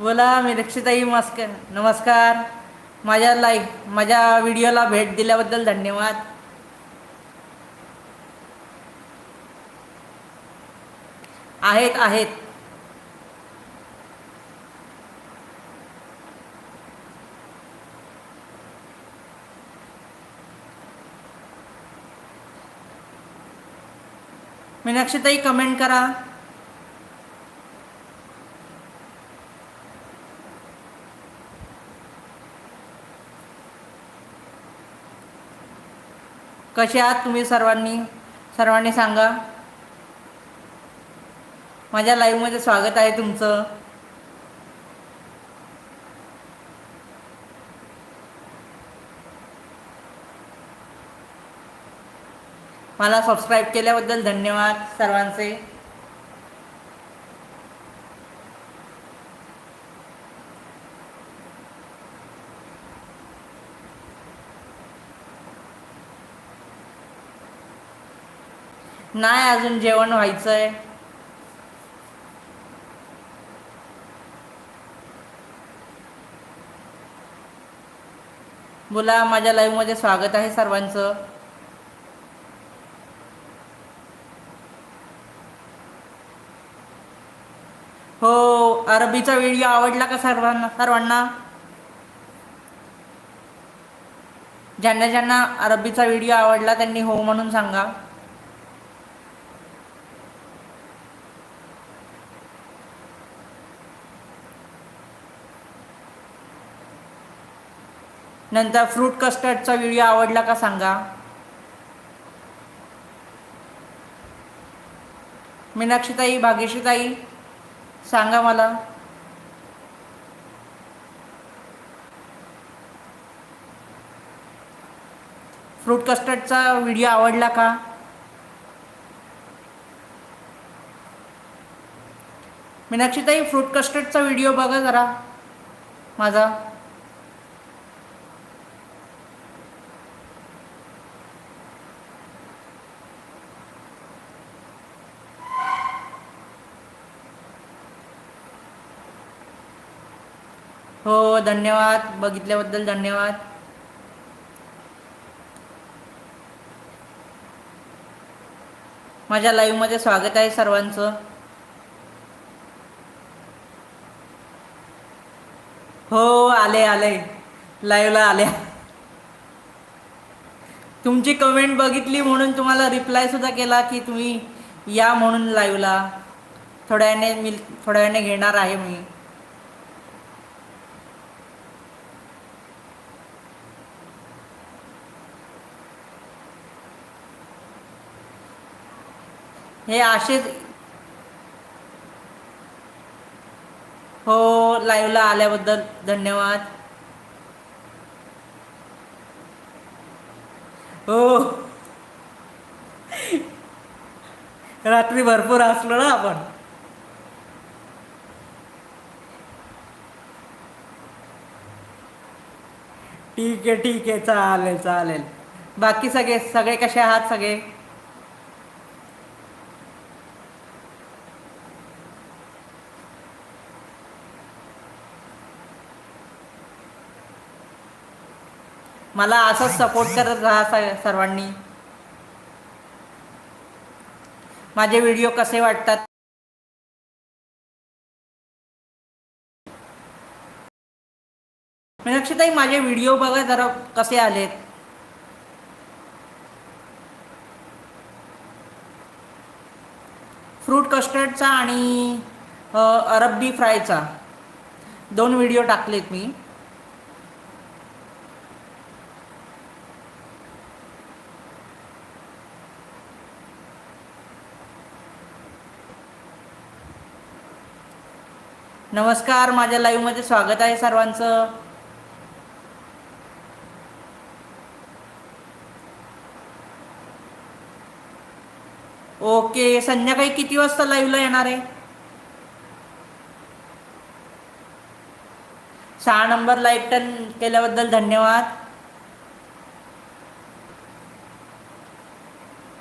बोला मी रक्षिताई मस्कर नमस्कार. माझ्या लाईक माझ्या व्हिडिओला भेट दिल्याबद्दल धन्यवाद. आहेत आहेत. मीनाक्षीताई कमेंट करा. कसे आहात तुम्ही सर्वांनी? सर्वांनी सांगा. माझ्या लाईव्हमध्ये स्वागत आहे तुमचं. मला सबस्क्राईब केल्याबद्दल धन्यवाद सर्वांचे. नाही अजून जेवण व्हायचंय. बोला माझ्या लाईव्हमध्ये स्वागत आहे सर्वांचं. हो अरबीचा व्हिडिओ आवडला का सर्वांना सर्वांना? ज्यांना ज्यांना अरबीचा व्हिडिओ आवडला त्यांनी हो म्हणून सांगा. नंतर फ्रूट कस्टर्डचा व्हिडिओ आवडला का सांगा. मीनाक्षीताई भाग्यशीताई सांगा मला. फ्रूट कस्टर्डचा व्हिडिओ आवडला का? मीनाक्षीताई फ्रूट कस्टर्डचा व्हिडिओ बघा जरा माझा. हो धन्यवाद. बघितल्याबद्दल धन्यवाद. माझ्या लाईव्हमध्ये स्वागत आहे सर्वांचं. हो आले आले. लाईव्हला आल्या. तुमची कमेंट बघितली म्हणून तुम्हाला रिप्लाय सुद्धा केला की तुम्ही या म्हणून लाईव्हला थोड्या वेळाने मी थोड्या वेळाने घेणार आहे मी. हे असेच हो लाईव्हला आल्याबद्दल धन्यवाद. हो. रात्री भरपूर असलो ना आपण. ठीक आहे ठीक आहे. चालेल चालेल. बाकी सगळे सगळे कसे आहात सगळे? मला असंच सपोर्ट करत राहा सर्वांनी. माझे व्हिडिओ कसे वाटतात? मीनाक्षीताई माझे व्हिडिओ बघा जरा कसे आलेत. फ्रूट कस्टर्डचा आणि अरबी फ्रायचा. दोन व्हिडिओ टाकलेत मी. नमस्कार माझ्या लाईव्हमध्ये स्वागत आहे सर्वांचं. ओके संध्याकाळी किती वाजता लाईव्हला येणार आहे? सहा नंबर लाईव्ह टर्न केल्याबद्दल धन्यवाद.